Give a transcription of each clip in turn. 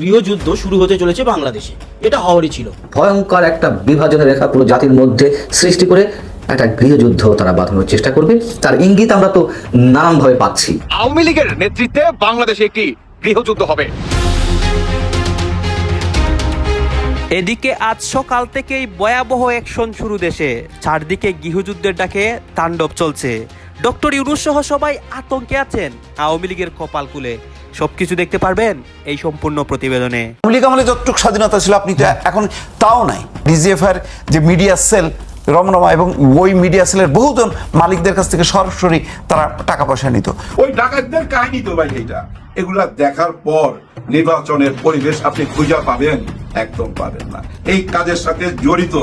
গৃহযুদ্ধ শুরু হতে চলেছে বাংলাদেশে। এটা হওয়ারই ছিল। ভয়ঙ্কর একটা বিভাজনের রেখা পুরো জাতির মধ্যে সৃষ্টি করে একটা গৃহযুদ্ধ তারা বাঁধানোর চেষ্টা করবে। তার ইঙ্গিত আমরা তো নানানভাবে পাচ্ছি। আওয়ামী লীগের নেতৃত্বে বাংলাদেশে একটি গৃহযুদ্ধ হবে। এদিকে আজ সকাল থেকেই ভয়াবহ অ্যাকশন শুরু দেশে। চারদিকে গৃহযুদ্ধের ডাকে তাণ্ডব চলছে। ডক্টর ইউনুস সহ সবাই আতঙ্কে আছেন আওয়ামী লীগের কপাল কুলে সবকিছু দেখতে পারবেন এই সম্পূর্ণ প্রতিবেদনে। আওয়ামী আমলে যতটুকু স্বাধীনতা ছিল আপনি তো এখন তাও নাই। ডিজিএফআর যে মিডিয়া সেল রমরমা এবং ওই মিডিয়া সেলের বহুজন মালিকদের কাছ থেকে সরাসরি তারা টাকা পয়সা নিত। ওই ডাকাতদের কাহিনী তো ভাই এইটা। এগুলা দেখার পর নির্বাচনের পরিবেশ আপনি খুঁজে পাবেন একদম পাবেন না। এই কাজের সাথে জড়িত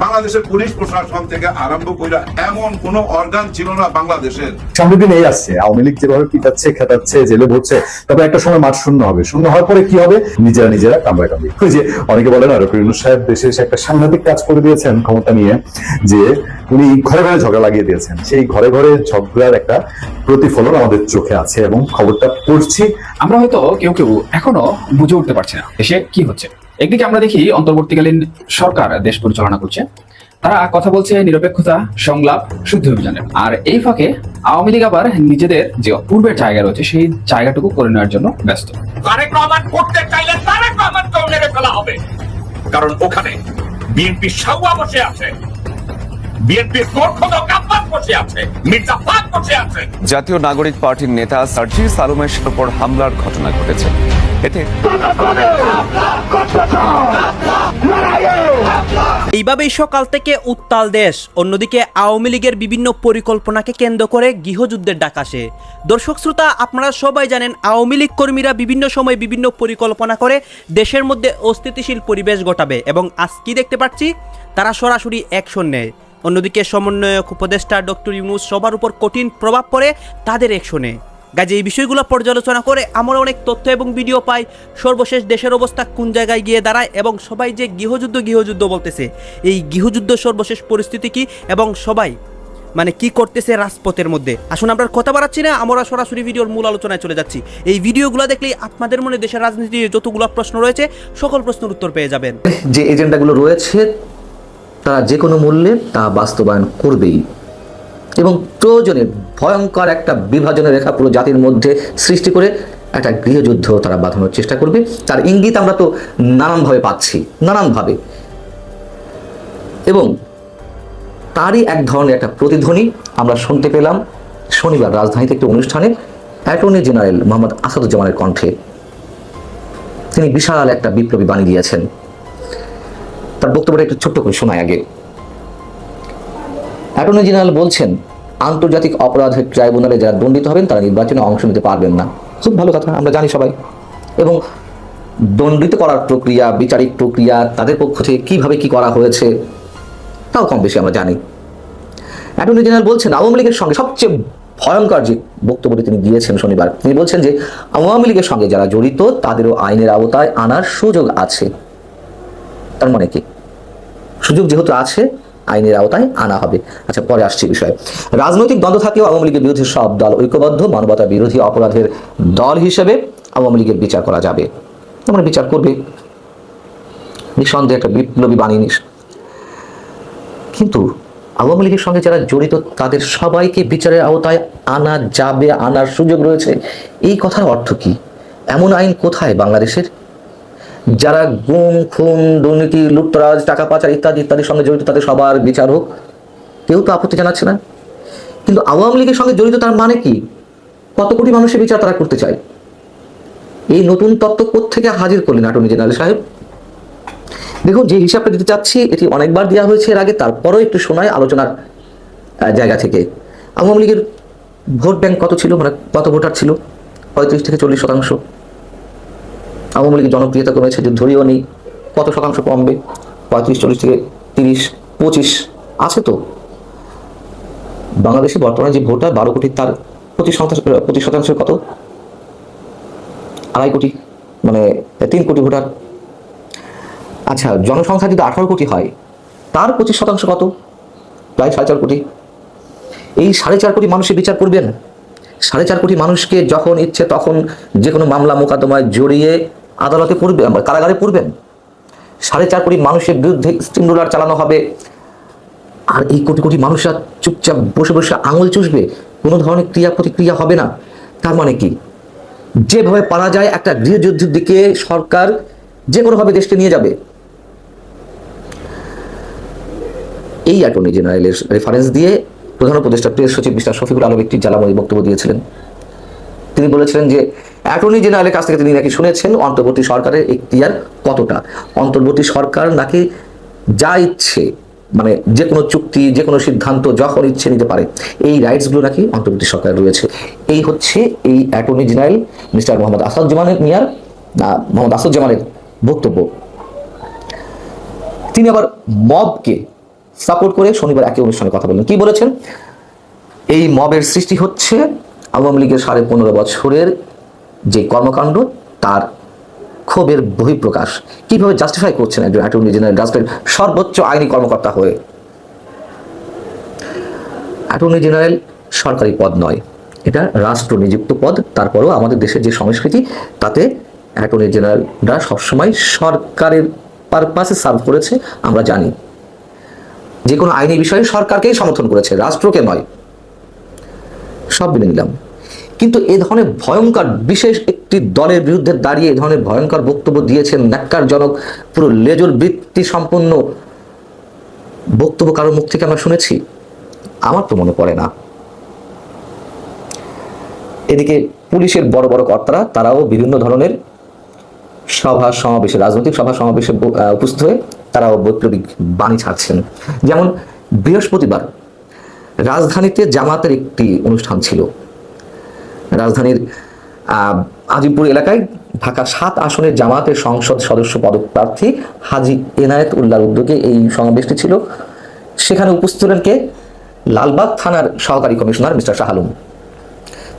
বাংলাদেশের পুলিশ প্রশাসন থেকে আরম্ভ করে এমন কোন অর্গান ছিল না বাংলাদেশের। সামনের দিন এই আসছে। আওয়ামী লীগ যেভাবে পিটাচ্ছে খেতাচ্ছে জেলে ভরছে, তবে একটা সময় মাঠ শূন্য হবে। শূন্য হওয়ার পরে কি হবে? নিজেরা নিজেরা কামড়া কামড়ি ওই যে অনেকে বলেন, আর ইউনুস সাহেব দেশে এসে একটা সাংঘাতিক কাজ করে দিয়েছেন ক্ষমতা নিয়ে, যে উনি ঘরে ঘরে ঝগড়া লাগিয়ে দিয়েছেন। সেই ঘরে ঘরে ঝগড়ার একটা প্রতিফলন আমাদের চোখে আছে এবং খবরটা পড়ছি। আমরা হয়তো কেউ কেউ এখনও বুঝে উঠতে পারছি না। দেশে কি হচ্ছে? একদিকে আমরা দেখি অন্তর্বর্তীকালীন সরকার দেশ পরিচালনা করছে। তারা কথা বলছে নিরপেক্ষতা, সংলাপ, শুদ্ধ অভিযানের আর এই ফাঁকে আওয়ামী লীগ আবার নিজেদের যে পূর্বের জায়গা রয়েছে, সেই জায়গাটুকু করে নেওয়ার জন্য ব্যস্ত। তারেক রহমান করতে চাইলে তারেক রহমানকেও মেরে ফেলা হবে। কারণ ওখানে বিএনপি সাউয়া বসে আছে। বিএনপির গোর্খদ কাব্বাস বসে আছে মির্জা ফাক বসে আছে। জাতীয় নাগরিক পার্টির নেতা সার্জিস আলমের উপর হামলার ঘটনা ঘটেছে। এতে এইভাবেই সকাল থেকে উত্তাল দেশ। অন্যদিকে আওয়ামী লীগের বিভিন্ন পরিকল্পনাকে কেন্দ্র করে গৃহযুদ্ধের ডাক আসে। দর্শক শ্রোতা আপনারা সবাই জানেন আওয়ামী লীগ কর্মীরা বিভিন্ন সময় বিভিন্ন পরিকল্পনা করে দেশের মধ্যে অস্থিতিশীল পরিবেশ ঘটাবে এবং আজ কি দেখতে পাচ্ছি? তারা সরাসরি অ্যাকশন নেয়। অন্যদিকে সমন্বয়ক উপদেষ্টা ডক্টর ইউনুস সবার উপর কঠিন প্রভাব পড়ে তাদের অ্যাকশনে কাজে এই বিষয়গুলো পর্যালোচনা করে আমরা অনেক তথ্য এবং ভিডিও পাই। সর্বশেষ দেশের অবস্থা কোন জায়গায় গিয়ে দাঁড়ায় এবং সবাই যে গৃহযুদ্ধ গৃহযুদ্ধ বলতেছে, এই গৃহযুদ্ধ সর্বশেষ পরিস্থিতি কি এবং সবাই মানে কি করতেছে রাজপথের মধ্যে? আসুন আমরা কথা বাড়াচ্ছি না, আমরা সরাসরি ভিডিওর মূল আলোচনায় চলে যাচ্ছি। এই ভিডিওগুলো দেখলেই আপনাদের মনে দেশের রাজনীতির যতগুলো প্রশ্ন রয়েছে, সকল প্রশ্নের উত্তর পেয়ে যাবেন। যে এজেন্ডাগুলো রয়েছে তারা যে কোনো মূল্যে তা বাস্তবায়ন করবেই। এবং প্রয়োজনে ভয়ঙ্কর একটা বিভাজনের রেখা পুরো জাতির মধ্যে সৃষ্টি করে একটা গৃহযুদ্ধ তারা বাঁধানোর চেষ্টা করবে। তার ইঙ্গিত আমরা তো নানানভাবে পাচ্ছি, নানানভাবে। এবং তারই এক ধরনের একটা প্রতিধ্বনি আমরা শুনতে পেলাম শনিবার রাজধানীতে একটি অনুষ্ঠানে অ্যাটর্নি জেনারেল মোহাম্মদ আসাদুজ্জামানের কণ্ঠে। তিনি বিশাল একটা বিপ্লবী বাণী দিয়েছেন। তার বক্তব্যটা একটু ছোট্ট করে শোনায় আগে। অ্যাটর্নি জেনারেল বলছেন, আন্তর্জাতিক অপরাধের ট্রাইব্যুনালে যারা দণ্ডিত হবেন, তারা নির্বাচনে অংশ নিতে পারবেন না। খুব ভালো কথা, আমরা জানি সবাই। এবং দণ্ডিত করার প্রক্রিয়া, বিচারিক প্রক্রিয়া, তাদের পক্ষ থেকে কীভাবে কি করা হয়েছে, তাও কম বেশি আমরা জানি। অ্যাটর্নি জেনারেল বলছেন, আওয়ামী লীগের সঙ্গে সবচেয়ে ভয়ঙ্কর যে বক্তব্যটি তিনি দিয়েছেন শনিবার, তিনি বলছেন যে, আওয়ামী লীগের সঙ্গে যারা জড়িত, তাদেরও আইনের আওতায় আনার সুযোগ আছে। তার মানে কি? সুযোগ যেহেতু আছে, আইনের আওতায় আনা হবে। আচ্ছা পরে আসছি বিষয়ে। রাজনৈতিক দ্বন্দ্ব থাকলেও আওয়ামী লীগের বিরুদ্ধে সব দল ঐক্যবদ্ধ, মানবতা বিরোধী অপরাধের দল হিসেবে আওয়ামী লীগের বিচার করা যাবে। তোমরা বিচার করবে। নিঃসন্দেহে একটা বিপ্লবী বাণী কিন্তু আওয়ামী লীগের সঙ্গে যারা জড়িত, তাদের সবাইকে বিচারের আওতায় আনা যাবে, আনার সুযোগ রয়েছে। এই কথার অর্থ কি? এমন আইন কোথায় বাংলাদেশের? যারা গুম, খুন, দুর্নীতি লুটতরাজ টাকা পাচার ইত্যাদি ইত্যাদির সঙ্গে জড়িত তাদের সবার বিচার হোক। কেউ তো আপত্তি জানাচ্ছে না। কিন্তু আওয়ামী লীগের সঙ্গে জড়িত তার মানে কি? কত কোটি মানুষের বিচার তারা করতে চায়? এই নতুন তত্ত্ব থেকে হাজির করলেন অ্যাটর্নি জেনারেল সাহেব? দেখুন, যে হিসাবটা দিতে চাচ্ছি, এটি অনেকবার দেওয়া হয়েছে এর আগে, তারপরও একটু শোনায় আলোচনার জায়গা থেকে। আওয়ামী লীগের ভোট ব্যাংক কত ছিল? মানে কত ভোটার ছিল? পঁয়ত্রিশ থেকে চল্লিশ শতাংশ। আওয়ামী লীগের জনপ্রিয়তা কমেছে যে ধরিও নেই। কত শতাংশ কমবে? পঁয়ত্রিশ, চল্লিশ থেকে তিরিশ, পঁচিশ আছে তো। বাংলাদেশে বর্তমানে যে ভোটার বারো কোটি, তার পঁচিশ শতাংশ, পঁচিশ শতাংশের কত? আড়াই কোটি মানে তিন কোটি ভোটার। আচ্ছা জনসংখ্যা যদি আঠারো কোটি হয়, তার পঁচিশ শতাংশ কত? প্রায় সাড়ে চার কোটি। এই সাড়ে চার কোটি মানুষের বিচার করবেন। সাড়ে চার কোটি মানুষকে যখন ইচ্ছে তখন যে কোনো মামলা মোকদ্দমায় জড়িয়ে আদালতে পড়বেন কারাগারে পড়বেন। সাড়ে চার কোটি মানুষের বিরুদ্ধে স্টিম রোলার চালানো হবে। আর এই কোটি কোটি মানুষরা চুপচাপ বসে বসে আঙুল চুষবে, কোনো ধরনের ক্রিয়া প্রতিক্রিয়া হবে না। তার মানে কি? যেভাবে পারা যায় একটা গৃহযুদ্ধের দিকে সরকার যে কোনোভাবে দেশকে নিয়ে যাবে। এই অ্যাটর্নি জেনারেলের রেফারেন্স দিয়ে প্রধান উপদেষ্টা প্রেস সচিব মিস্টার শফিকুল আলম একটি জ্বালাময়ী বক্তব্য দিয়েছিলেন। তিনি বলেছিলেন যে অ্যাটর্নি জেনারেলের কাছ থেকে তিনি নাকি শুনেছেন অন্তর্বর্তী সরকারের এখতিয়ার কতটা? অন্তর্বর্তী সরকার নাকি যা ইচ্ছে মানে যে কোনো চুক্তি, যে কোনো সিদ্ধান্ত যখন ইচ্ছে নিতে পারে, এই রাইটসগুলো নাকি অন্তর্বর্তী সরকার রয়েছে। এই হচ্ছে এই অ্যাটর্নি জেনারেল মিস্টার মোহাম্মদ আসাদুজ্জামানের মিয়ার মোহাম্মদ আসাদুজ্জামানের বক্তব্য। তিনি আবার মবকে সাপোর্ট করে শনিবার একই অনুষ্ঠানে কথা বলেন কি বলেছেন? এই মবের সৃষ্টি হচ্ছে আওয়ামী লীগের সাড়ে পনেরো বছরের যে কর্মকাণ্ড, তার ক্ষোভের বহিঃপ্রকাশ। কীভাবে জাস্টিফাই করছেন একজন অ্যাটর্নি জেনারেল রাষ্ট্রের সর্বোচ্চ আইনি কর্মকর্তা হয়ে? অ্যাটর্নি জেনারেল সরকারি পদ নয়। এটা রাষ্ট্র নিযুক্ত পদ, তারপরেও আমাদের দেশের যে সংস্কৃতি, তাতে অ্যাটর্নি জেনারেলরা সবসময় সরকারের পারপাসে সার্ভ করেছে, আমরা জানি। যে কোনো আইনি বিষয়ে সরকারকেই সমর্থন করেছে, রাষ্ট্রকে নয়। সব মেনে নিলাম। কিন্তু এ ধরনের ভয়ঙ্কর, বিশেষ একটি দলের বিরুদ্ধে দাঁড়িয়ে এ ধরনের ভয়ঙ্কর বক্তব্য দিয়েছেন ন্যাক্কারজনক, পুরো লেজর বৃত্তি সম্পন্ন বক্তব্য কারোর মুখ থেকে আমরা শুনেছি। আমার তো মনে পড়ে না। এদিকে পুলিশের বড় বড় কর্তারা, তারাও বিভিন্ন ধরনের সভা সমাবেশে, রাজনৈতিক সভা সমাবেশে উপস্থিত হয়ে তারাও বৈপ্লবিক বাণী ছাড়ছেন। যেমন বৃহস্পতিবার রাজধানীতে জামাতের একটি অনুষ্ঠান ছিল। রাজধানীর আজিমপুর এলাকায় ঢাকা সাত আসনের জামাতের সংসদ সদস্য পদপ্রার্থী হাজি এনায়েত উল্লাহর উদ্যোগে এই সমাবেশটি ছিল। সেখানে উপস্থিত ছিলেন কে? লালবাগ থানার সহকারী commissioner mister Shah Alam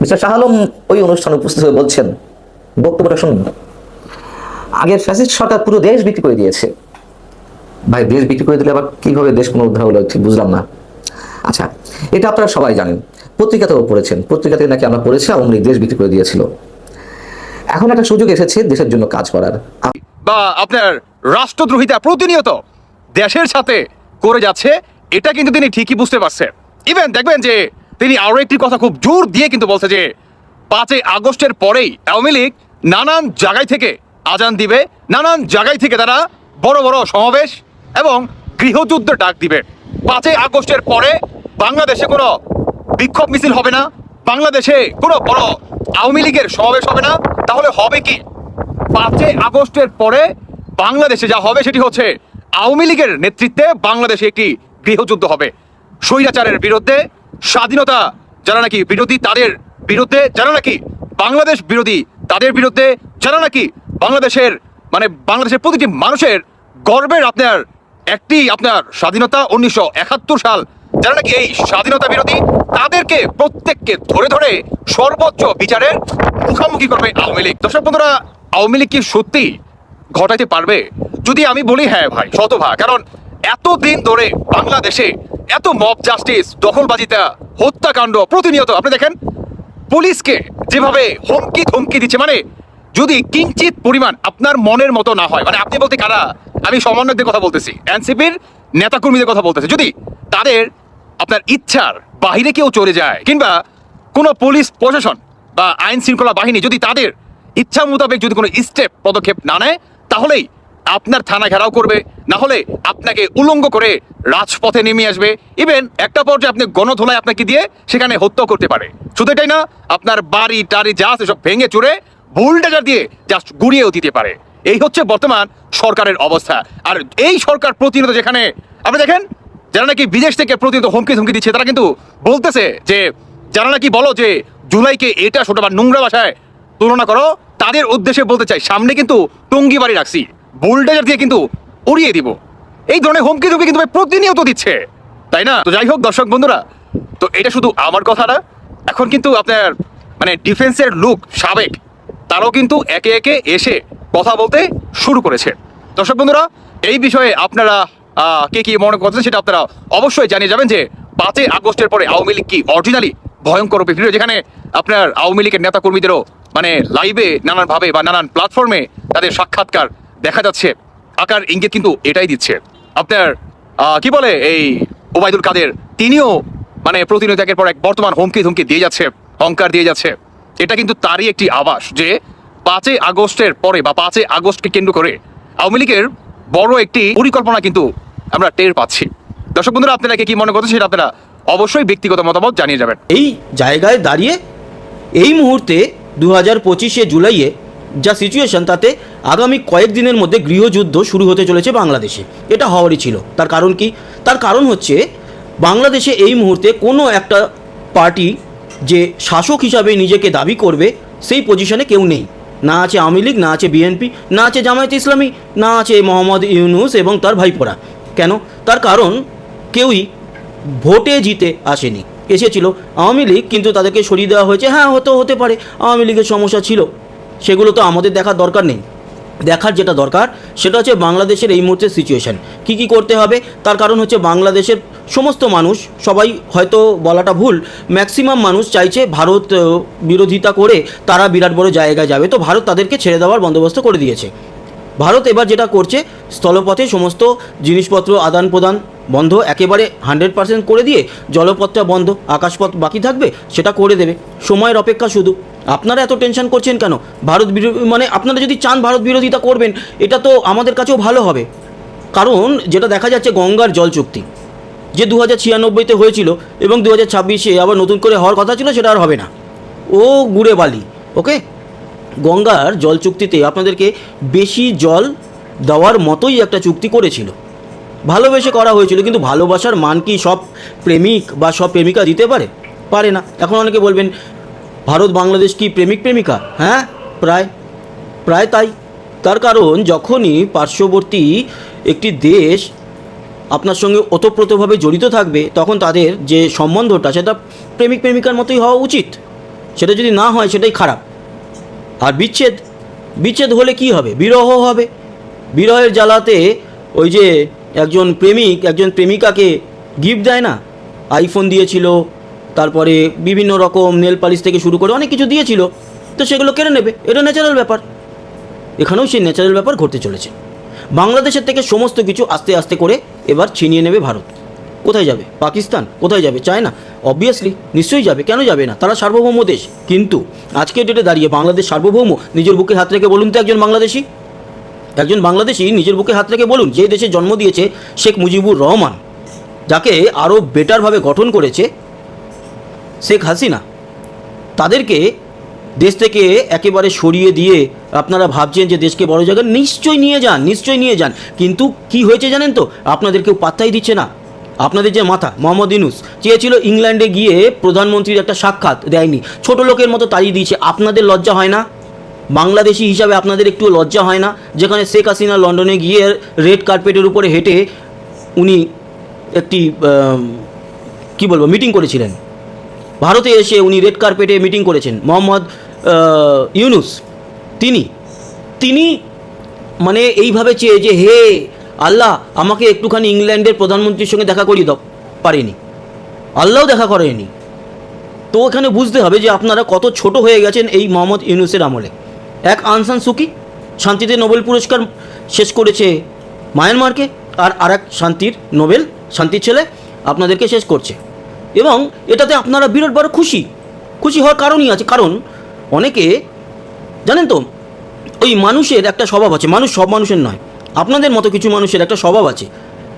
mister Shah Alam ওই অনুষ্ঠানে উপস্থিত হয়ে বলছেন, বক্তব্যটা শুনুন। আগের ফ্যাসিস্ট সরকার পুরো দেশ বিক্রি করে দিয়েছে। ভাই, দেশ বিক্রি করে দিলে আবার কীভাবে দেশ কোনো উদ্ধার হলো বুঝলাম না। আচ্ছা এটা আপনারা সবাই জানেন। পত্রিকাতেও পড়েছেন, পত্রিকাতে নাকি আমরা পড়েছি, আওয়ামী লীগ দেশ বিক্রি করে দিয়েছিল। এখন একটা সুযোগ এসেছে দেশের জন্য কাজ করার। বা আপনার রাষ্ট্রদ্রোহিতা প্রতিনিয়ত দেশের সাথে করে যাচ্ছে, এটা কিন্তু তিনি ঠিকই বুঝতে পারছে ইভেন দেখবেন যে তিনি আরও একটি কথা খুব জোর দিয়ে কিন্তু বলছে যে, পাঁচই আগস্টের পরেই আওয়ামী লীগ নানান জায়গায় থেকে আজান দিবে, নানান জায়গায় থেকে তারা বড় বড় সমাবেশ এবং গৃহযুদ্ধ ডাক দিবে। পাঁচই আগস্টের পরে বাংলাদেশে কোনো বিক্ষোভ মিছিল হবে না, বাংলাদেশে কোনো বড় আওয়ামী লীগের সমাবেশ হবে না, তাহলে হবে কি? পাঁচই আগস্টের পরে বাংলাদেশে যা হবে সেটি হচ্ছে আওয়ামী লীগের নেতৃত্বে বাংলাদেশে একটি গৃহযুদ্ধ হবে। স্বৈরাচারের বিরুদ্ধে, স্বাধীনতা যারা নাকি বিরোধী তাদের বিরুদ্ধে, যারা নাকি বাংলাদেশ বিরোধী তাদের বিরুদ্ধে, যারা নাকি বাংলাদেশের মানে বাংলাদেশের প্রতিটি মানুষের গর্বের আপনার একটি আপনার স্বাধীনতা উনিশশো একাত্তর সাল, যারা নাকি এই স্বাধীনতা বিরোধী, তাদেরকে প্রত্যেককে ধরে ধরে সর্বোচ্চ বিচারের মুখোমুখি করবে আওয়ামী লীগ। দর্শক বন্ধুরা, আওয়ামী লীগ কি সত্যি ঘটাইতে পারবে? যদি আমি বলি হ্যাঁ ভাই, শতভাগ। কারণ এতদিন ধরে বাংলাদেশে এত মব জাস্টিস, দখলবাজিতা, হত্যাকাণ্ড প্রতিনিয়ত, আপনি দেখেন, পুলিশকে যেভাবে হুমকি ধমকি দিচ্ছে মানে যদি কিঞ্চিত পরিমাণ আপনার মনের মতো না হয় মানে আপনি বলতে কারা? আমি সমন্বয়কদের কথা বলতেছি, এনসিপির নেতাকর্মীদের কথা বলতেছি। যদি তাদের আপনার ইচ্ছার বাহিরে কেউ চলে যায়, কিংবা কোনো পুলিশ প্রশাসন বা আইন শৃঙ্খলা বাহিনী যদি তাদের ইচ্ছা মোতাবেক যদি কোনো স্টেপ পদক্ষেপ না নেয়, তাহলেই আপনার থানা ঘেরাও করবে, না হলে আপনাকে উলঙ্গ করে রাজপথে নেমে আসবে। ইভেন একটা পর্যায়ে আপনি গণধোলায় আপনাকে দিয়ে সেখানে হত্যা করতে পারে। শুধু এটাই না, আপনার বাড়ি, টাড়ি যা আছে সব ভেঙে চুরে বুলডেজার দিয়ে জাস্ট গুড়িয়েও দিতে পারে। এই হচ্ছে বর্তমান সরকারের অবস্থা। আর এই সরকার প্রতিনিয়ত যেখানে, আপনি দেখেন, যারা নাকি বিদেশ থেকে প্রতিনিয়ত হুমকি ধমকি দিচ্ছে, তারা কিন্তু বলতেছে যে, যারা নাকি বলো যে, জুলাইকে এটা ছোট বা নোংরা ভাষায় তুলনা করো, তাদের উদ্দেশ্যে বলতে চাই, সামনে কিন্তু টঙ্গি বাড়ি রাখছি। বুলডেজার দিয়ে কিন্তু উড়িয়ে দিব। এই ধরনের হুমকি ধুমকি কিন্তু প্রতিনিয়ত দিচ্ছে। তাই না? তো যাই হোক, দর্শক বন্ধুরা, তো এটা শুধু আমার কথা না, এখন কিন্তু আপনার মানে ডিফেন্সের লুক সাবেক। তারাও কিন্তু একে একে এসে কথা বলতে শুরু করেছে। দর্শক বন্ধুরা, এই বিষয়ে আপনারা কে কি মনে করছেন সেটা আপনারা অবশ্যই জানিয়ে যাবেন যে পাঁচই আগস্টের পরে আওয়ামী লীগ কি অরিজিনালি ভয়ঙ্কর রূপে যেখানে আপনার আওয়ামী লীগের নেতা কর্মীদেরও মানে লাইভে নানানভাবে বা নানান প্ল্যাটফর্মে তাদের সাক্ষাৎকার দেখা যাচ্ছে। আকার, ইঙ্গিত কিন্তু এটাই দিচ্ছে। আপনার কি বলে এই ওবায়দুল কাদের, তিনিও মানে প্রতিনিয়ত একের পর এক বর্তমান হুমকি ধুমকি দিয়ে যাচ্ছে, অহংকার দিয়ে যাচ্ছে। এটা কিন্তু তারই একটি আভাস যে পাঁচই আগস্টের পরে বা পাঁচই আগস্টকে কেন্দ্র করে আওয়ামী লীগের বড় একটি পরিকল্পনা কিন্তু আমরা টের পাচ্ছি। দর্শক বন্ধুরা, আপনারা কি মনে করছেন সেটা আপনারা অবশ্যই ব্যক্তিগত মতামত জানিয়ে যাবেন। এই জায়গায় দাঁড়িয়ে এই মুহূর্তে দু হাজার পঁচিশে জুলাইয়ে যা সিচুয়েশন তাতে আগামী কয়েকদিনের মধ্যে গৃহযুদ্ধ শুরু হতে চলেছে বাংলাদেশে। এটা হওয়ারই ছিল। তার কারণ কি? তার কারণ হচ্ছে বাংলাদেশে এই মুহূর্তে কোনো একটা পার্টি যে শাসক হিসাবে নিজেকে দাবি করবে, সেই পজিশনে কেউ নেই। না আছে আওয়ামী লীগ, না আছে বিএনপি না আছে জামায়াত ইসলামী, না আছে মোহাম্মদ ইউনুস এবং তার ভাইপোরা। কেন? তার কারণ কেউই ভোটে জিতে আসেনি। এসেছিল আওয়ামী লীগ, কিন্তু তাদেরকে সরিয়ে দেওয়া হয়েছে। হ্যাঁ হতে হতে পারে, আওয়ামী লীগের সমস্যা ছিল। সেগুলো তো আমাদের দেখার দরকার নেই। দেখার যেটা দরকার, সেটা হচ্ছে বাংলাদেশের এই মুহূর্তের সিচুয়েশন কি কি করতে হবে? তার কারণ হচ্ছে বাংলাদেশের সমস্ত মানুষ, সবাই হয়তো বলাটা ভুল ম্যাক্সিমাম মানুষ চাইছে ভারত বিরোধিতা করে তারা বিরাট বড় জায়গায় যাবে। তো ভারত তাদেরকে ছেড়ে দেওয়ার বন্দোবস্ত করে দিয়েছে। ভারত এবার যেটা করছে, স্থলপথে সমস্ত জিনিসপত্র আদান প্রদান বন্ধ, একেবারে হান্ড্রেড পার্সেন্ট করে দিয়ে জলপথটা বন্ধ, আকাশপথ বাকি থাকবে, সেটা করে দেবে। সময়ের অপেক্ষা শুধু। আপনারা এত টেনশন করছেন কেন? ভারত বিরো- মানে আপনারা যদি চান ভারত বিরোধিতা করবেন, এটা তো আমাদের কাছেও ভালো হবে। কারণ যেটা দেখা যাচ্ছে গঙ্গার জল চুক্তি, যে দু হাজার ছিয়ানব্বইতে হয়েছিল এবং দু হাজার ছাব্বিশে আবার নতুন করে হওয়ার কথা ছিল, সেটা আর হবে না। ও গুড়ে বালি ওকে গঙ্গার জল চুক্তিতে আপনাদেরকে বেশি জল দেওয়ার মতোই একটা চুক্তি করেছিল। ভালোবেসে করা হয়েছিল, কিন্তু ভালোবাসার মান কি সব প্রেমিক বা সব প্রেমিকা দিতে পারে? পারে না। এখন অনেকে বলবেন ভারত বাংলাদেশ কি প্রেমিক প্রেমিকা? হ্যাঁ প্রায় প্রায় তাই। তার কারণ যখনই পার্শ্ববর্তী একটি দেশ আপনার সঙ্গে ওতপ্রোতভাবে জড়িত থাকবে, তখন তাদের যে সম্বন্ধটা, সেটা প্রেমিক প্রেমিকার মতোই হওয়া উচিত। সেটা যদি না হয়, সেটাই খারাপ। আর বিচ্ছেদ বিচ্ছেদ হলে কি হবে? বিরহ হবে। বিরহের জ্বালাতে ওই যে একজন প্রেমিক, একজন প্রেমিকাকে গিফট দেয় না? আইফোন দিয়েছিল তারপরে বিভিন্ন রকম নেল পালিশ থেকে শুরু করে অনেক কিছু দিয়েছিল। তো সেগুলো কেড়ে নেবে, এটা ন্যাচারাল ব্যাপার। এখানেও সেই ন্যাচারাল ব্যাপার ঘটতে চলেছে। বাংলাদেশের থেকে সমস্ত কিছু আস্তে আস্তে করে এবার ছিনিয়ে নেবে ভারত। কোথায় যাবে? পাকিস্তান? কোথায় যাবে? চায়না? অবভিয়াসলি নিশ্চয়ই যাবে। কেন যাবে না? তারা সার্বভৌম দেশ। কিন্তু আজকে ডেটে দাঁড়িয়ে বাংলাদেশ সার্বভৌম, নিজের বুকে হাত রেখে বলুন তো একজন বাংলাদেশি। একজন বাংলাদেশি নিজের বুকে হাত রেখে বলুন, যে দেশে জন্ম দিয়েছে শেখ মুজিবুর রহমান, যাকে আরও বেটারভাবে গঠন করেছে শেখ হাসিনা। তাদেরকে দেশ থেকে একেবারে সরিয়ে দিয়ে আপনারা ভাবছেন যে দেশকে বড় জায়গায় নিশ্চয়ই নিয়ে যান, নিশ্চয়ই নিয়ে যান। কিন্তু কি হয়েছে জানেন তো? আপনাদের কেউ পাত্তাই দিচ্ছে না। আপনাদের যে মাথা, মোহাম্মদ ইনুস চেয়েছিল ইংল্যান্ডে গিয়ে প্রধানমন্ত্রীর একটা সাক্ষাৎ দেয়নি। ছোট লোকের মতো তাড়িয়ে দিয়েছে। আপনাদের লজ্জা হয় না? বাংলাদেশি হিসাবে আপনাদের একটু লজ্জা হয় না? যেখানে শেখ হাসিনা লন্ডনে গিয়ে রেড কার্পেটের উপরে হেঁটে উনি একটি কি বলব মিটিং করেছিলেন। ভারতে এসে উনি রেড কার্পেটে মিটিং করেছেন। মোহাম্মদ ইউনুস, তিনি তিনি মানে এইভাবে চেয়ে যে, হে আল্লাহ, আমাকে একটুখানি ইংল্যান্ডের প্রধানমন্ত্রীর সঙ্গে দেখা করিয়ে দাও। পারেনি। আল্লাহও দেখা করেনি। তো এখানে বুঝতে হবে যে আপনারা কত ছোট হয়ে গেছেন এই মোহাম্মদ ইউনুসের আমলে। এক আনসান সুকি শান্তিতে নোবেল পুরস্কার শেষ করেছে মায়ানমারকে, আর আর এক শান্তির নোবেল, শান্তির ছেলে আপনাদেরকে শেষ করছে। এবং এটাতে আপনারা বিরাট বড় খুশি। খুশি হওয়ার কারণই আছে, কারণ অনেকে, জানেন তো, ওই মানুষের একটা স্বভাব আছে, মানুষ সব মানুষের নয়। আপনাদের মতো কিছু মানুষের একটা স্বভাব আছে।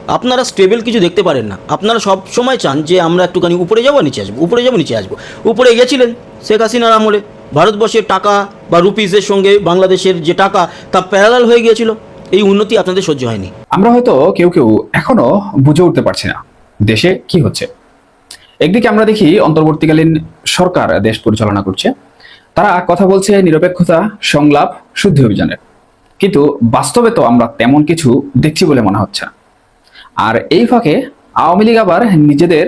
আপনারা স্টেবল কিছু দেখতে পারেন না। আপনারা সব সময় চান যে আমরা একটুখানি উপরে যাব, নিচে আসব, উপরে যাব, নিচে আসব। উপরে গেছিলেন শেখ হাসিনার আমলে। ভারতবর্ষের টাকা বা রুপিসের সঙ্গে বাংলাদেশের যে টাকা, তা প্যারালাল হয়ে গিয়েছিল। এই উন্নতি আপনাদের সহ্য হয়নি। আমরা হয়তো কেউ কেউ এখনও বুঝে উঠতে পারছি না। দেশে কি হচ্ছে? একদিকে আমরা দেখি অন্তর্বর্তীকালীন সরকার দেশ পরিচালনা করছে। তারা কথা বলছে নিরপেক্ষতা, সংলাপ, শুদ্ধি অভিযানের। কিন্তু বাস্তবে তো আমরা তেমন কিছু দেখছি বলে মনে হচ্ছে। আর এই ফাঁকে আওয়ামী লীগ আবার নিজেদের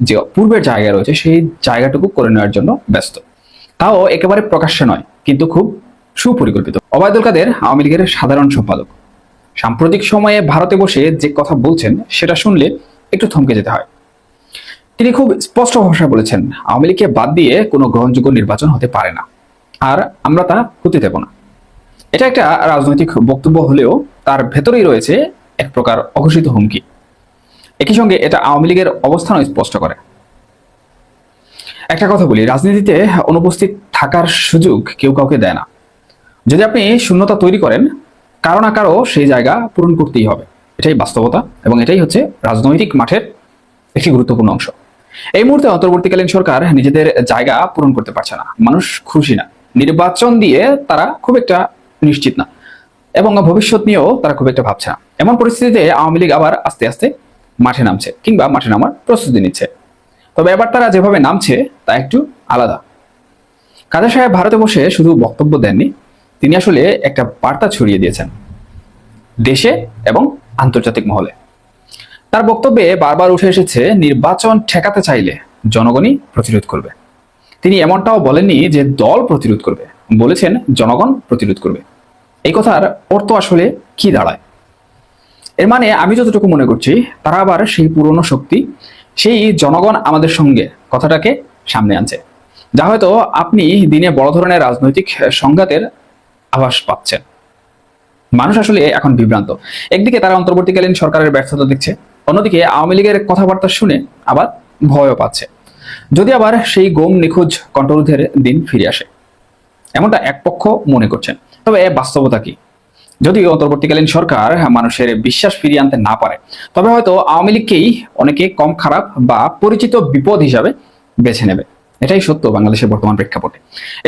যে পূর্বের জায়গা রয়েছে, সেই জায়গাটুকু করে নেওয়ার জন্য ব্যস্ত। তাও একেবারে প্রকাশ্যে নয়, কিন্তু খুব সুপরিকল্পিত। অবায়দুল কাদের আওয়ামী লীগের সাধারণ সম্পাদক। সাম্প্রতিক সময়ে ভারতে বসে যে কথা বলছেন, সেটা শুনলে একটু থমকে যেতে হয়। তিনি খুব স্পষ্ট ভাষায় বলেছেন, আওয়ামী লীগকে বাদ দিয়ে কোনো গ্রহণযোগ্য নির্বাচন হতে পারে না, আর আমরা তা হতে দেব না। এটা একটা রাজনৈতিক বক্তব্য হলেও তার ভেতরেই রয়েছে এক প্রকার অঘোষিত হুমকি। একই সঙ্গে এটা আওয়ামী লীগের অবস্থানও স্পষ্ট করে। একটা কথা বলি, রাজনীতিতে অনুপস্থিত থাকার সুযোগ কেউ কাউকে দেয় না। যদি আপনি শূন্যতা তৈরি করেন, কারও না কারও সেই জায়গা পূরণ করতেই হবে। এটাই বাস্তবতা এবং এটাই হচ্ছে রাজনৈতিক মাঠের একটি গুরুত্বপূর্ণ অংশ। এই মুহূর্তে অন্তর্বর্তীকালীন সরকার নিজেদের জায়গা পূরণ করতে পারছে না। মানুষ খুশি না। নির্বাচন দিয়ে তারা খুব একটা নিশ্চিত না। এবং ভবিষ্যৎ নিয়েও তারা খুব একটা ভাবছে না। এমন পরিস্থিতিতে আওয়ামী লীগ আবার আস্তে আস্তে মাঠে নামছে কিংবা মাঠে নামার প্রস্তুতি নিচ্ছে। তবে এবার তারা যেভাবে নামছে, তা একটু আলাদা। কাদের সাহেব ভারতে বসে শুধু বক্তব্য দেননি, তিনি আসলে একটা বার্তা ছড়িয়ে দিয়েছেন। দেশে এবং আন্তর্জাতিক মহলে। তার বক্তব্যে বারবার উঠে এসেছে, নির্বাচন ঠেকাতে চাইলে জনগণই প্রতিরোধ করবে। তিনি এমনটাও বলেননি যে দল প্রতিরোধ করবে। বলেছেন, জনগণ প্রতিরোধ করবে। এই কথার অর্থ আসলে কি দাঁড়ায়? এর মানে আমি যতটুকু মনে করছি, তারা আবার সেই পুরনো শক্তি, সেই জনগণ আমাদের সঙ্গে কথাটাকে সামনে আনছে। যা হয়তো আপনি দিনে বড় ধরনের রাজনৈতিক সংঘাতের আভাস পাচ্ছেন। মানুষ আসলে এখন বিভ্রান্ত। একদিকে তারা অন্তর্বর্তীকালীন সরকারের ব্যর্থতা দেখছে অন্যদিকে আওয়ামী লীগের কথাবার্তা শুনে আবার ভয়ও পাচ্ছে। যদি আবার সেই গোম নিখোঁজ কণ্ঠরোধের দিন ফিরে আসে, এমনটা এক পক্ষ মনে করছেন। তবে বাস্তবতা কি? যদি অন্তর্বর্তীকালীন সরকার মানুষের বিশ্বাস ফিরিয়ে আনতে না পারে, তবে হয়তো আওয়ামী লীগকেই অনেকে কম খারাপ বা পরিচিত বিপদ হিসাবে বেছে নেবে। এটাই সত্য বাংলাদেশের বর্তমান প্রেক্ষাপটে।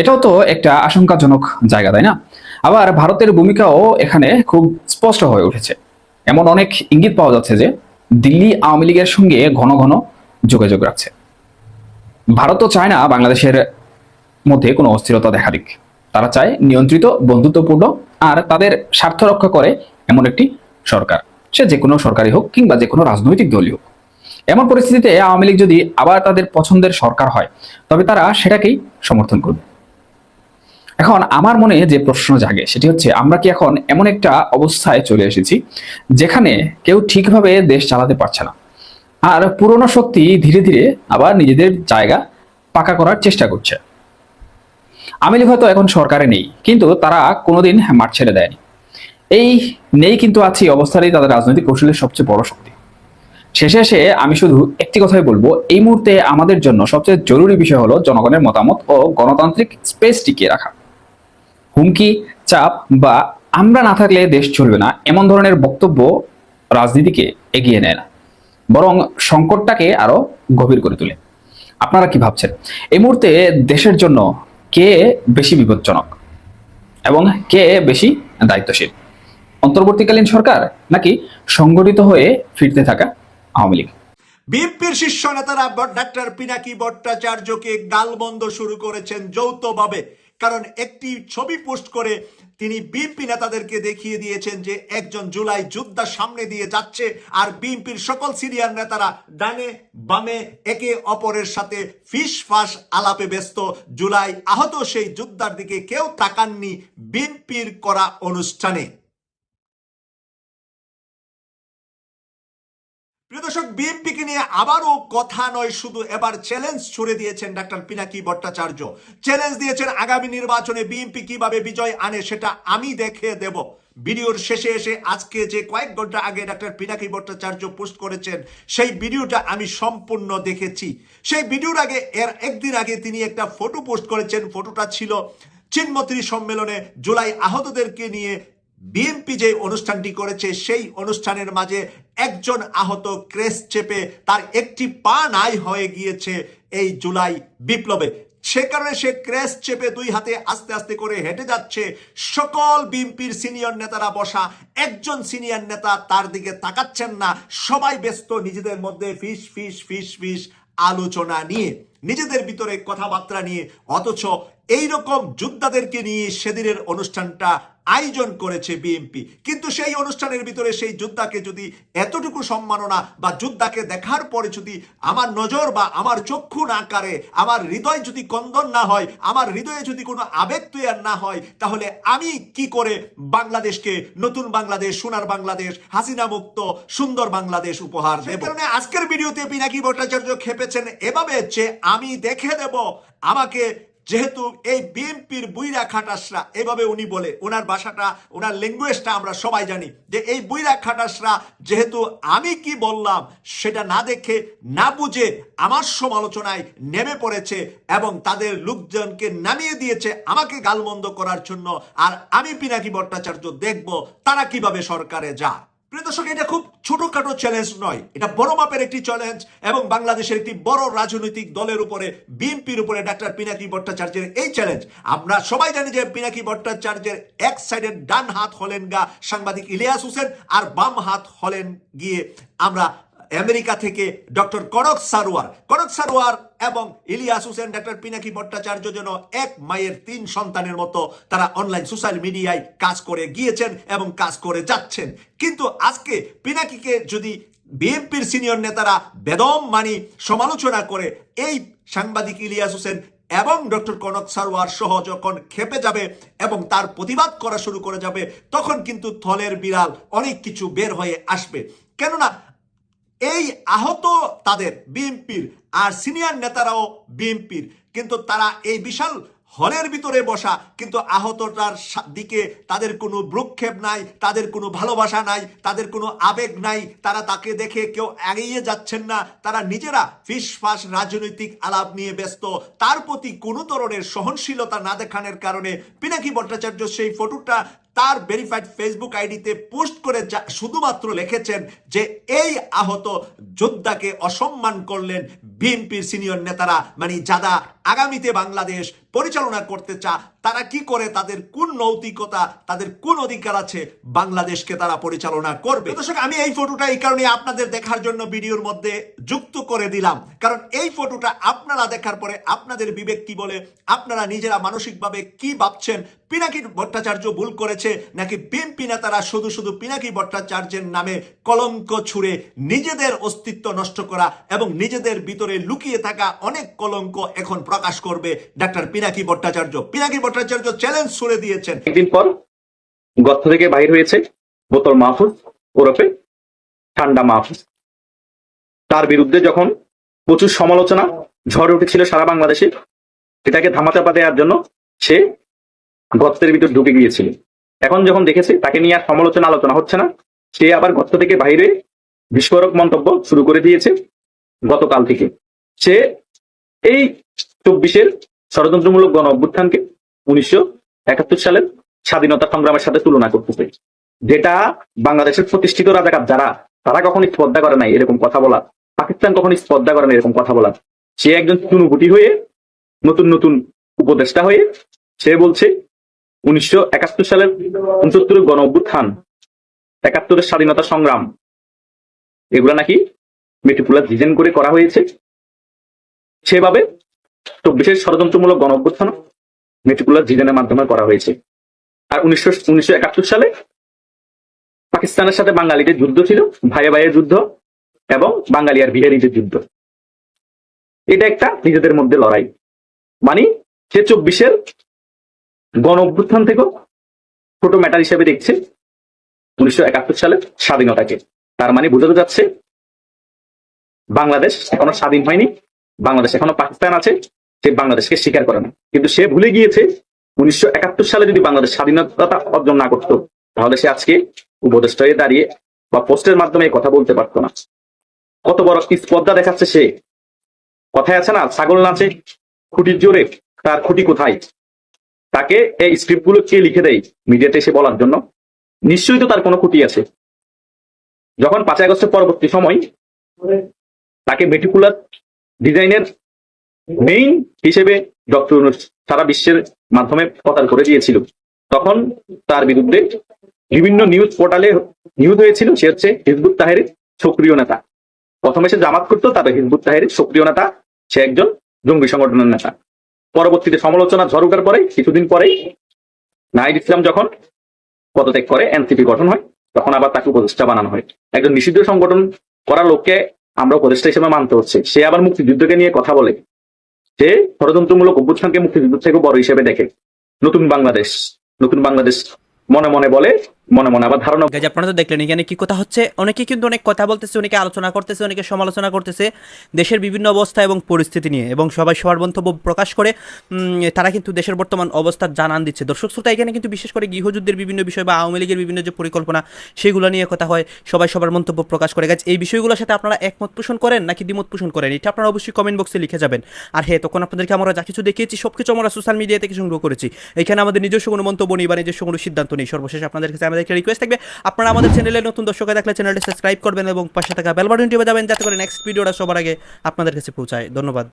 এটাও তো একটা আশঙ্কাজনক জায়গা, তাই না? আবার ভারতের ভূমিকাও এখানে খুব স্পষ্ট হয়ে উঠেছে। এমন অনেক ইঙ্গিত পাওয়া যাচ্ছে যে দিল্লি আওয়ামী লীগের সঙ্গে ঘন ঘন যোগাযোগ রাখছে। ভারতও চায় না বাংলাদেশের মধ্যে কোনো অস্থিরতা দেখা দিক। তারা চায় নিয়ন্ত্রিত, বন্ধুত্বপূর্ণ আর তাদের স্বার্থ রক্ষা করে এমন একটি সরকার। সে যে কোনো সরকারি হোক কিংবা যে কোনো রাজনৈতিক দলই হোক। এমন পরিস্থিতিতে আওয়ামী লীগ যদি আবার তাদের পছন্দের সরকার হয়, তবে তারা সেটাকেই সমর্থন করবে। এখন আমার মনে যে প্রশ্ন জাগে, সেটি হচ্ছে আমরা কি এখন এমন একটা অবস্থায় চলে এসেছি যেখানে কেউ ঠিকভাবে দেশ চালাতে পারছে না। আর পুরনো শক্তি ধীরে ধীরে আবার নিজেদের জায়গা পাকা করার চেষ্টা করছে। আমিলি হয়তো এখন সরকারে নেই, কিন্তু তারা কোনোদিন মাঠ ছেড়ে দেয়নি। এই নেই কিন্তু আছে অবস্থারই তাদের রাজনৈতিক কৌশলের সবচেয়ে বড় শক্তি। শেষে এসে আমি শুধু একটি কথাই বলব, এই মুহূর্তে আমাদের জন্য সবচেয়ে জরুরি বিষয় হলো জনগণের মতামত ও গণতান্ত্রিক স্পেস টিকিয়ে রাখা। হুমকি, চাপ বা আমরা না থাকলে দেশ চলবে না এমন ধরনের বক্তব্য রাজনীতিকে এগিয়ে নেয় না। বরং সংকটটাকে আরও গভীর করে তোলে। আপনারা কি ভাবছেন? এই মুহূর্তে দেশের জন্য কে বেশি বিপজ্জনক? এবং কে বেশি দায়িত্বশীল? অন্তর্বর্তীকালীন সরকার নাকি সংগঠিত হয়ে ফিরতে থাকা আওয়ামী লীগ? বিএনপির শীর্ষ নেতারা ডাক্তার পিনাকি ভট্টাচার্যকে গালবন্ধ শুরু করেছেন যৌথভাবে। কারণ একটি ছবি পোস্ট করে তিনি বিএনপি নেতাদেরকে দেখিয়ে দিয়েছেন যে একজন জুলাই যোদ্ধা সামনে দিয়ে যাচ্ছে আর বিএনপির সকল সিনিয়র নেতারা ডানে বামে একে অপরের সাথে ফিস ফাস আলাপে ব্যস্ত। জুলাই আহত সেই যোদ্ধার দিকে কেউ তাকাননি বিএনপির করা অনুষ্ঠানে। প্রিয় দর্শক, বিএনপিকে নিয়ে আবারও কথা নয়, শুধু এবার চ্যালেঞ্জ ছুড়ে দিয়েছেন ডাক্তার পিনাকি ভট্টাচার্য। চ্যালেঞ্জ দিয়েছেন আগামী নির্বাচনে বিএনপি কীভাবে বিজয় আনে সেটা আমি দেখে দেব। ভিডিওর শেষে এসে আজকে যে কয়েক ঘণ্টা আগে ডাক্তার পিনাকি ভট্টাচার্য পোস্ট করেছেন, সেই ভিডিওটা আমি সম্পূর্ণ দেখেছি। সেই ভিডিওর আগে, এর একদিন আগে তিনি একটা ফটো পোস্ট করেছেন। ফটোটা ছিল চিনমন্ত্রী সম্মেলনে জুলাই আহতদেরকে নিয়ে বিএনপি যে অনুষ্ঠানটি করেছে, সেই অনুষ্ঠানের মাঝে একজন আহত ক্রেস চেপে তার একটি পা নাই হয়ে গিয়েছে এই জুলাই বিপ্লবে। সে কারণে সে ক্রেস চেপে দুই হাতে আস্তে আস্তে করে হেঁটে যাচ্ছে। সকল বিএনপির সিনিয়র নেতারা বসা, একজন সিনিয়র নেতা তার দিকে তাকাচ্ছেন না। সবাই ব্যস্ত নিজেদের মধ্যে ফিস ফিস ফিস ফিস আলোচনা নিয়ে, নিজেদের ভিতরে কথাবার্তা নিয়ে। অথচ এইরকম যোদ্ধাদেরকে নিয়ে সেদিনের অনুষ্ঠানটা আয়োজন করেছে বিএনপি কিন্তু সেই অনুষ্ঠানের ভিতরে সেই যোদ্ধাকে যদি এতটুকু সম্মাননা বা যোদ্ধাকে দেখার পরে যদি আমার নজর বা আমার চক্ষু না কারে আমার হৃদয় যদি কন্দন না হয় আমার হৃদয়ে যদি কোনো আবেগ তৈরি না হয় তাহলে আমি কি করে বাংলাদেশকে নতুন বাংলাদেশ সোনার বাংলাদেশ হাসিনা মুক্ত সুন্দর বাংলাদেশ উপহার দেব? কারণে আজকের ভিডিওতে পিনাকি ভট্টাচার্য খেপেছেন এভাবে যে আমি দেখে দেব আমাকে যেহেতু এই বিএনপির বুইরা খাটাসরা, এভাবে উনি বলে ওনার ভাষাটা ওনার ল্যাঙ্গুয়েজটা আমরা সবাই জানি যে এই বুইরা খাটাসরা, যেহেতু আমি কি বললাম সেটা না দেখে, না বুঝে আমার সমালোচনায় নেমে পড়েছে এবং তাদের লোকজনকে নামিয়ে দিয়েছে আমাকে গালমন্দ করার জন্য। আর আমি পিনাকি ভট্টাচার্য দেখব তারা কীভাবে সরকারে যায়। প্রিয় দর্শক, এটা খুব ছোটখাটো চ্যালেঞ্জ নয়। এটা বড় মাপের একটি চ্যালেঞ্জ এবং বাংলাদেশের একটি বড় রাজনৈতিক দলের উপরে, বিএনপির উপরে ডাক্তার পিনাকি ভট্টাচার্যের এই চ্যালেঞ্জ আমরা সবাই জানি যে পিনাকি ভট্টাচার্যের এক সাইডের ডান হাত হলেন গা সাংবাদিক ইলিয়াস হোসেন আর বাম হাত হলেন গিয়ে আমরা আমেরিকা থেকে ডক্টর কনক সারোয়ার। কনক সারোয়ার এবং ইলিয়াস হোসেন, ডক্টর পিনাকি ভট্টাচার্য যেন এক মায়ের তিন সন্তানের মতো তারা অনলাইন সোশ্যাল মিডিয়ায় কাজ করে গিয়েছেন এবং কাজ করে যাচ্ছেন। কিন্তু আজকে পিনাকিকে যদি বিএনপির সিনিয়র নেতারা বেদম মানি সমালোচনা করে, এই সাংবাদিক ইলিয়াস হোসেন এবং ডক্টর কনক সারোয়ার সহ যখন খেপে যাবে এবং তার প্রতিবাদ করা শুরু করে যাবে, তখন কিন্তু থলের বিড়াল অনেক কিছু বের হয়ে আসবে। কেননা এই আহত তাদের বিএনপির আর সিনিয়র নেতারাও বিএনপির। কিন্তু তারা এই বিশাল হলের ভিতরে বসা, কিন্তু আহতটার দিকে তাদের কোনো ভ্রুক্ষেপ নাই, তাদের কোনো ভালোবাসা নাই, তাদের কোনো আবেগ নাই। তারা তাকে দেখে কেউ এগিয়ে যাচ্ছেন না। তারা নিজেরা ফিসফাস রাজনৈতিক আলাপ নিয়ে ব্যস্ত। তার প্রতি কোনো ধরনের সহনশীলতা না দেখানোর কারণে পিনাকি ভট্টাচার্য সেই ফটোটা তার ভেরিফাইড ফেসবুক আইডিতে পোস্ট করে শুধুমাত্র লিখেছেন যে এই আহত যোদ্ধাকে অসম্মান করলেন বিএনপির সিনিয়র নেতারা। মানে যারা আগামীতে বাংলাদেশ পরিচালনা করতে চা তারা কি করে? তাদের কোন নৈতিকতা, তাদের কোন অধিকার আছে বাংলাদেশকে তারা পরিচালনা করবে? দর্শক, আমি এই ফটোটা এই কারণে আপনাদের দেখার জন্য ভিডিওর মধ্যে যুক্ত করে দিলাম। কারণ এই ফটোটা আপনারা দেখার পরে আপনাদের বিবেক কি বলে? আপনারা নিজেরা মানসিকভাবে কি ভাবছেন? পিনাকি ভট্টাচার্য ভুল করেছে নাকি বিএনপি নেতারা শুধু শুধু পিনাকি ভট্টাচার্যের নামে কলঙ্ক ছুড়ে নিজেদের অস্তিত্ব নষ্ট করা এবং নিজেদের ভিতরে লুকিয়ে থাকা অনেক কলঙ্ক এখন প্রকাশ করবে ডাক্তার পিনাকি ভট্টাচার্য? পিনাকি ভট্টাচার্য চ্যালেঞ্জ ছুড়ে দিয়েছেন। একদিন পর গর্ত থেকে বাহির হয়েছে বোতল মাহফুজ ওরফে ঠান্ডা মাহফুজ। তার বিরুদ্ধে যখন প্রচুর সমালোচনা, ঝড় উঠেছিল সারা বাংলাদেশে, এটাকে ধামাচাপা দেওয়ার জন্য সে গর্তের ভিতর ঢুকে গিয়েছিল। এখন যখন দেখেছে, তাকে নিয়ে আর সমালোচনা আলোচনা হচ্ছে না। সে আবার গর্ত থেকে বাইরে বিস্ফোরক মন্তব্য শুরু করে দিয়েছে গতকাল থেকে। সে এই চব্বিশের ষড়যন্ত্রমূলক গণ অভ্যুত্থানকে উনিশশো একাত্তর সালের স্বাধীনতা সংগ্রামের সাথে তুলনা করতেছে। যেটা বাংলাদেশের প্রতিষ্ঠিত রাজাকার যারা, তারা কখনো স্পর্ধা করে নাই এরকম কথা বলা। পাকিস্তান কখনো স্পর্ধা করে না এরকম কথা বলা। সে একজন চুনুগুটি হয়ে, নতুন নতুন উপদেষ্টা হয়ে, সে বলছে, উনিশশো একাত্তর সালের উনসত্তরের গণ অভ্যুত্থান একাত্তরের স্বাধীনতা সংগ্রাম, এগুলা নাকি মেটিপুলা ডিজাইন করে করা হয়েছে। সেভাবে চব্বিশের ষড়যন্ত্রমূলক গণ অভ্যুত্থান মেটিকুলার ডিজাইনের মাধ্যমে করা হয়েছে। আর উনিশশো উনিশশো একাত্তর সালে পাকিস্তানের সাথে বাঙালিদের যুদ্ধ ছিল ভাইয়ে ভাইয়ের যুদ্ধ এবং বাঙালি আর বিহারিদের যুদ্ধ। এটা একটা নিজেদের মধ্যে লড়াই। মানে সে চব্বিশের গণ অভ্যুত্থান থেকেও ছোট ম্যাটার হিসেবে দেখছে উনিশশো একাত্তর সালের স্বাধীনতাকে। তার মানে বোঝাতে যাচ্ছে, বাংলাদেশ এখনও স্বাধীন হয়নি, বাংলাদেশ এখনও পাকিস্তান আছে সে বাংলাদেশকে স্বীকার করে না। কিন্তু সে ভুলে গিয়েছে উনিশশো একাত্তর সালে যদি বাংলাদেশ স্বাধীনতা অর্জন না করতো, তাহলে সে আজকে উপদেষ্টা হয়ে দাঁড়িয়ে বা পোস্টের মাধ্যমে কথা বলতে পারতো না। কত বড় স্পর্ধা দেখাচ্ছে সে। কথায় আছে না, ছাগল নাচে, খুঁটির জোরে, তার খুঁটি কোথায়? তাকে এই স্ক্রিপ্টগুলো কে লিখে দেয়? মিডিয়াতে এসে বলার জন্য। নিশ্চয়ই তো তার কোনো খুঁটি আছে। যখন পাঁচই আগস্টের পরবর্তী সময় তাকে মেটিকুলার ডিজাইনের মেইন হিসেবে ডক্টর সারা বিশ্বের মাধ্যমে প্রচার করে দিয়েছিল। তখন তার বিরুদ্ধে বিভিন্ন নিউজ পোর্টালে নিউজ হয়েছিল, সে হচ্ছে হিজবুত তাহেরের সক্রিয় নেতা। প্রথমে সে জামাত করতো, তারপর হিজবুত তাহেরের সক্রিয় নেতা, সে একজন জঙ্গি সংগঠনের নেতা। পরবর্তীতে সমালোচনা ঝড় উঠার পরে, কিছুদিন পরেই নাহিদ ইসলাম যখন পদত্যাগ করে, এনসিপি গঠন হয়, তখন আবার তাকে উপদেষ্টা বানানো হয়। একজন নিষিদ্ধ সংগঠন করা লোককে আমরা উপদেষ্টা হিসেবে মানতে হচ্ছে। সে আবার মুক্তিযুদ্ধকে নিয়ে কথা বলে। যে ষড়যন্ত্রমূলক অভ্যুত্থানকে মুক্তিযুদ্ধ থেকে বড় হিসেবে দেখে। নতুন বাংলাদেশ নতুন বাংলাদেশ মনে মনে বলে মনে মনে আবার ধারণা গাইজ আপনারা তো দেখলেন, এখানে কি কথা হচ্ছে? অনেকে কিন্তু অনেক কথা বলতেছে, অনেকে আলোচনা করতেছে, অনেকে সমালোচনা করতেছে। দেশের বিভিন্ন অবস্থা এবং পরিস্থিতি নিয়ে, এবং সবাই সবার মন্তব্য প্রকাশ করে তারা কিন্তু দেশের বর্তমান অবস্থা জানান দিচ্ছে। দর্শক শ্রোতা, এখানে কিন্তু বিশেষ করে গৃহযুদ্ধের বিভিন্ন বিষয় বা আওয়ামী লীগের বিভিন্ন যে পরিকল্পনা, সেগুলো নিয়ে কথা হয়, সবাই সবার মন্তব্য প্রকাশ করে। গাছ এই বিষয়গুলোর সাথে আপনারা একমত পোষণ করেন নাকি দ্বিমত পোষণ করেন? এটা আপনারা অবশ্যই কমেন্ট বক্সে লিখে যাবেন। আর হ্যাঁ তখন আপনাদেরকে আমরা যা কিছু দেখিয়েছি সব কিছু আমরা সোশ্যাল মিডিয়া থেকে সংগ্রহ করেছি। এখানে আমাদের নিজস্ব কোনো মন্তব্য নেই বা নিজস্ব কোনো সিদ্ধান্ত নেই। সর্বশেষ আপনাদের কাছে আমাদের একটা রিকোয়েস্ট থাকবে। আপনারা আমাদের চ্যানেলে নতুন দর্শক হয়ে থাকলে চ্যানেলটি সাবস্ক্রাইব করবেন এবং পাশে থাকা বেল বাটনটি বাজাবেন যাতে করে নেক্সট ভিডিওটা সবার আগে আপনাদের কাছে পৌঁছায়। ধন্যবাদ।